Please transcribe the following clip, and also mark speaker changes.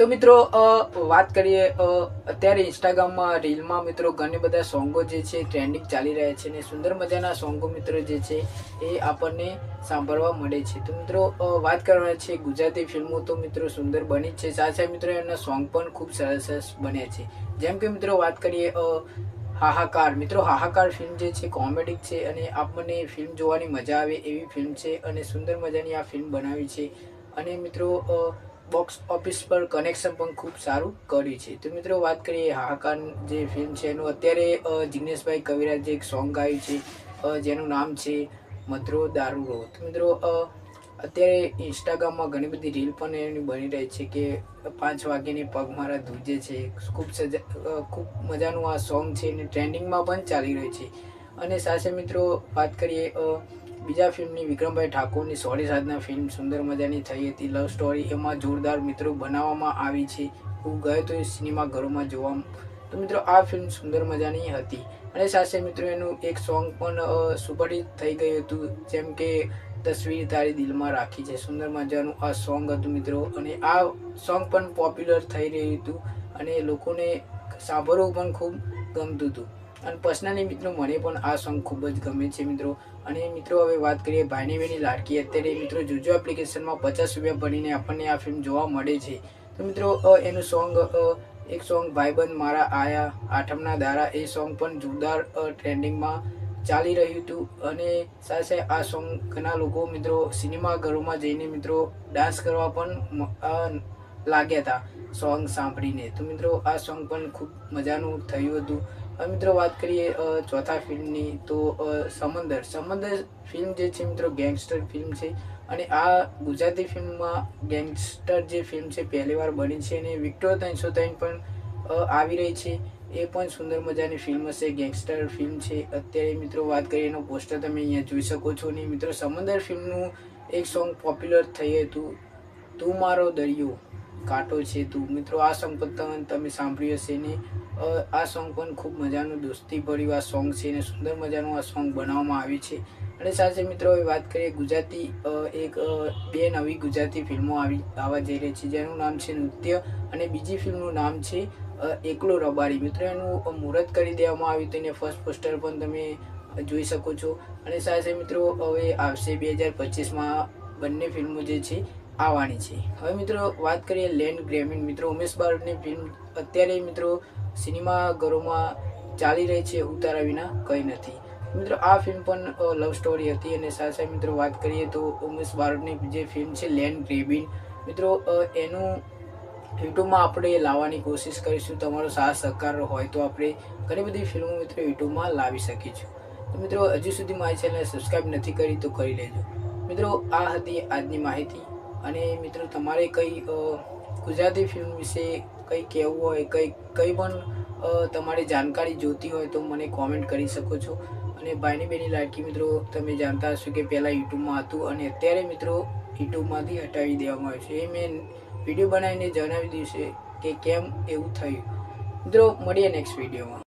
Speaker 1: તો મિત્રો વાત કરીએ અત્યારે ઇન્સ્ટાગ્રામમાં રીલમાં મિત્રો ઘણી બધા સોંગો જે છે ટ્રેન્ડિંગ ચાલી રહ્યા છે અને સુંદર મજાના સોંગો મિત્રો જે છે એ આપણને સાંભળવા મળે છે. તો મિત્રો વાત કરવાના છે ગુજરાતી ફિલ્મો તો મિત્રો સુંદર બની જ છે. સાથે મિત્રો એના સોંગ પણ ખૂબ સરસ સરસ બન્યા છે. જેમ કે મિત્રો વાત કરીએ હાહાકાર. મિત્રો, હાહાકાર ફિલ્મ જે છે કોમેડિક છે અને આપણને ફિલ્મ જોવાની મજા આવે એવી ફિલ્મ છે અને સુંદર મજાની આ ફિલ્મ બનાવી છે. અને મિત્રો બોક્સ ઓફિસ પર કનેક્શન પણ ખૂબ સારું કર્યું છે. તો મિત્રો વાત કરીએ હાહાકાર જે ફિલ્મ છે, એનું અત્યારે જિગ્નેશભાઈ કવિરાજે એક સોંગ ગાયું છે જેનું નામ છે મધરો દારૂ રો તો મિત્રો અત્યારે ઇન્સ્ટાગ્રામમાં ઘણી બધી રીલ પણ એની બની રહી છે કે પાંચ વાગ્યાની પગ મારા ધૂજે છે. ખૂબ સજા ખૂબ મજાનું આ સોંગ છે અને ટ્રેન્ડિંગમાં પણ ચાલી રહ્યું છે. અને સાથે મિત્રો વાત કરીએ બીજા ફિલ્મની વિક્રમભાઈ ઠાકોરની સોળી સાધના ફિલ્મ સુંદર મજાની થઈ હતી. લવ સ્ટોરી એમાં જોરદાર મિત્રો બનાવવામાં આવી છે. હું ગયો તો એ સિનેમા ઘરોમાં જોવા તો મિત્રો આ ફિલ્મ સુંદર મજાની હતી. અને સાથે મિત્રો એનું એક સોંગ પણ સુપરહિટ થઈ ગયું હતું, જેમ કે તસવીર તારી દિલમાં રાખી છે. સુંદર મજાનું આ સોંગ હતું મિત્રો. અને આ સોંગ પણ પોપ્યુલર થઈ રહ્યું હતું અને લોકોને સાંભળવું પણ ખૂબ ગમતું હતું. અને પર્સનલી મિત્રો મને પણ આ સોંગ ખૂબ જ ગમે છે મિત્રો. અને મિત્રો, હવે વાત કરીએ ભાઈની બેની લાડકી. અત્યારે મિત્રો, જોજો એપ્લિકેશનમાં પચાસ રૂપિયા ભરીને આપણને આ ફિલ્મ જોવા મળે છે. તો મિત્રો એનું સોંગ એક સોંગ ભાઈબંધ મારા આયા આઠમના દારા, એ સોંગ પણ જોરદાર ટ્રેન્ડિંગમાં ચાલી રહ્યું હતું. અને સાથે આ સોંગ ઘણા લોકો મિત્રો સિનેમાઘરોમાં જઈને મિત્રો ડાન્સ કરવા પણ લાગ્યા હતા સોંગ સાંભળીને. તો મિત્રો, આ સોંગ પણ ખૂબ મજાનું થયું હતું. મિત્રો, વાત કરીએ ચોથા ફિલ્મની, તો સમંદર. સમંદર ફિલ્મ જે છે મિત્રો, ગેંગસ્ટર ફિલ્મ છે. અને આ ગુજરાતી ફિલ્મમાં ગેંગસ્ટર જે ફિલ્મ છે, પહેલી વાર બની છે અને વિક્ટોર ત્રણસો ત્રણ પણ આવી રહી છે. એ પણ સુંદર મજાની ફિલ્મ હશે, ગેંગસ્ટર ફિલ્મ છે. અત્યારે મિત્રો, વાત કરીએ, એનો પોસ્ટર તમે અહીંયા જોઈ શકો છો. અને મિત્રો, સમંદર ફિલ્મનું એક સોંગ પોપ્યુલર થયું હતું, તું મારો દરિયો. કાંટો છે તું. મિત્રો, આ સોંગ પણ તમે- સાંભળ્યું હશે ને? આ સોંગ પણ ખૂબ મજાનું દોસ્તી ભર્યું આ સોંગ છે અને સુંદર મજાનું આ સોંગ બનાવવામાં આવ્યું છે. અને સાથે મિત્રો, હવે વાત કરીએ ગુજરાતી એક બે નવી ગુજરાતી ફિલ્મો આવી આવવા જઈ રહી છે. જેનું નામ છે નૃત્ય અને બીજી ફિલ્મનું નામ છે એકલો રબારી. મિત્રો, એનું મુહૂર્ત કરી દેવામાં આવ્યું હતું એને ફર્સ્ટ પોસ્ટર પણ તમે જોઈ શકો છો. અને સાથે મિત્રો, હવે આવશે બે હજાર પચીસમાં બંને ફિલ્મો જે છે આવવાની છે. હવે મિત્રો વાત કરીએ લેન્ડ ગ્રેમિન મિત્રો ઉમેશ બારોટની ફિલ્મ અત્યારે મિત્રો સિનેમા ઘરોમાં ચાલી રહી છે ઉતારા વિના કંઈ નથી. મિત્રો આ ફિલ્મ પણ લવ સ્ટોરી હતી અને સાથે મિત્રો વાત કરીએ તો ઉમેશ બારોટની જે ફિલ્મ છે લેન્ડ ગ્રેબિન મિત્રો એનું યુટ્યુબમાં આપણે લાવવાની કોશિશ કરીશું. તમારો સાથ, સહકાર હોય તો આપણે ઘણી બધી ફિલ્મો મિત્રો યુટ્યુબમાં લાવી શકીશું. તો મિત્રો હજુ સુધી મારી ચેનલ સબસ્ક્રાઈબ નથી કરી તો કરી લેજો. મિત્રો, આ હતી આજની માહિતી. અને મિત્રો, તમારે કઈ ગુજરાતી ફિલ્મ વિશે કંઈ કહેવું હોય, કંઈ કંઈ પણ તમારે જાણકારી જોઈતી હોય તો મને કોમેન્ટ કરી શકો છો. અને ભાઈની બેની લાડકી મિત્રો, તમે જાણતા હશો કે પહેલાં યુટ્યુબમાં હતું અને અત્યારે મિત્રો યુટ્યુબમાંથી હટાવી દેવામાં આવ્યું છે. એ મેં વીડિયો બનાવીને જણાવી દીધું છે કે કેમ એવું થયું. મિત્રો, મળીએ નેક્સ્ટ વિડીયોમાં.